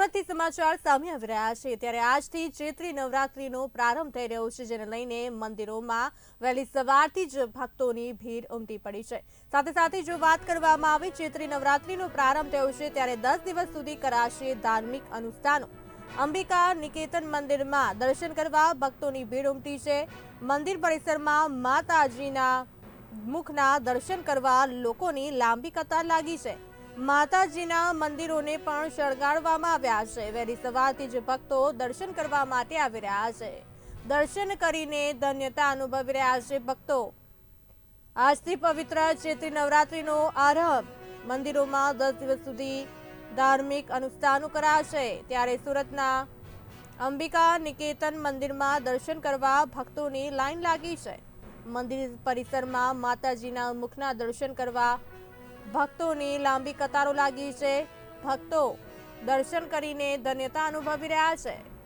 સુરતથી સમાચાર સામે આવી રહ્યા છે. ત્યારે આજથી ચૈત્રી નવરાત્રીનો પ્રારંભ થઈ રહ્યો છે, જેને લઈને મંદિરોમાં વહેલી સવારથી જ ભક્તોની ભીડ ઉમટી પડી છે. સાથે સાથે જો વાત કરવામાં આવે, ચૈત્રી નવરાત્રીનો પ્રારંભ થયો છે ત્યારે દસ દિવસ સુધી કરાશે ધાર્મિક અનુષ્ઠાનો. અંબિકા નિકેતન મંદિરમાં દર્શન કરવા ભક્તોની ભીડ ઉમટી છે. મંદિર પરિસરમાં માતાજીના મુખના દર્શન કરવા લોકોની લાંબી કતાર લાગી છે. માતાજીના મંદિરોને પણ શણગારવામાં આવ્યા છે. વહેલી સવારથી જ ભક્તો દર્શન કરવા માટે આવી રહ્યા છે. દર્શન કરીને ધન્યતા અનુભવી રહ્યા છે ભક્તો. આજથી પવિત્ર ચૈત્રી નવરાત્રીનો આરંભ. મંદિરોમાં દસ દિવસ સુધી ધાર્મિક અનુષ્ઠાનો કરાશે. ત્યારે સુરતના અંબિકા નિકેતન મંદિરમાં દર્શન કરવા ભક્તોની લાઈન લાગી છે. મંદિર પરિસરમાં માતાજીના મુખના દર્શન કરવા ભક્તોની લાંબી કતારો લાગી છે. ભક્તો દર્શન કરીને ધન્યતા અનુભવી રહ્યા છે.